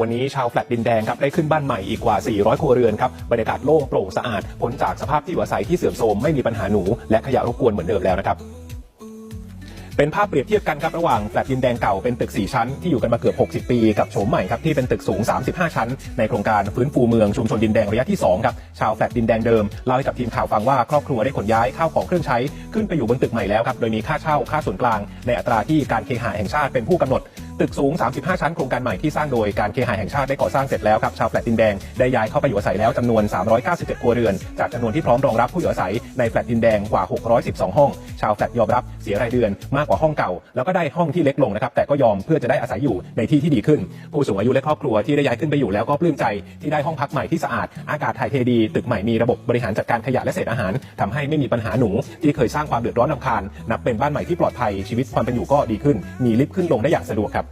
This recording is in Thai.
วันนี้ชาวแฟลตดินแดงครับได้ขึ้นบ้านใหม่อีกกว่า 400 ครัวเรือนครับบรรยากาศโล่งโปร่งสะอาดพ้นจากสภาพที่อยู่อาศัยที่เสื่อมโทรมไม่มีปัญหาหนูและขยะรบกวนเหมือนเดิมแล้วนะครับเป็นภาพเปรียบเทียบกันครับระหว่างแฟลตดินแดงเก่าเป็นตึก 4 ชั้นที่อยู่กันมาเกือบ 60 ปี กับโฉมใหม่ครับที่เป็นตึกสูง 35 ชั้น ในโครงการฟื้นฟูเมืองชุมชนดินแดงระยะที่2ครับชาวแฟลตดินแดงเดิมเล่าให้กับทีมข่าวฟังว่าครอบครัวได้ขนย้ายข้าวของเครื่องใช้ ขึ้นไปอยู่บนตึกใหม่แล้วครับโดยมีค่าเช่าค่าส่วนกลาง ในอัตราที่การเคหะแห่งชาติเป็นผู้กำหนด ตึกสูง 35 ชั้นโครงการใหม่ที่สร้างโดยการเคหะแห่งชาติได้ก่อสร้างเสร็จแล้วครับชาวแฟลตดินแดงได้ย้ายเข้าไปอยู่อาศัยแล้วจำนวน 397 ครัวเรือน จากจำนวนที่พร้อมรองรับผู้อยู่อาศัยในแฟลตดินแดงกว่า 612 ห้อง ชาวแฟลตยอมรับเสียรายเดือนมากกว่าห้องเก่า แล้วก็ได้ห้องที่เล็กลงนะครับแต่ก็ยอมเพื่อจะได้อาศัยอยู่ในที่ที่ดีขึ้น ผู้สูงอายุและครอบครัวที่ได้ย้ายขึ้นไปอยู่แล้วก็ปลื้มใจที่ได้ห้องพักใหม่ที่สะอาดอากาศถ่ายเทดีตึกใหม่มีระบบบริหารจัดการขยะและเศษอาหารทำให้ไม่มีปัญหาหนูที่เคยสร้างความเดือดร้อนรำคาญนับเป็นบ้านใหม่ที่ปลอดภัยชีวิตความเป็นอยู่ก็ดีขึ้น มีลิฟต์ขึ้นลงได้อย่างสะดวกครับ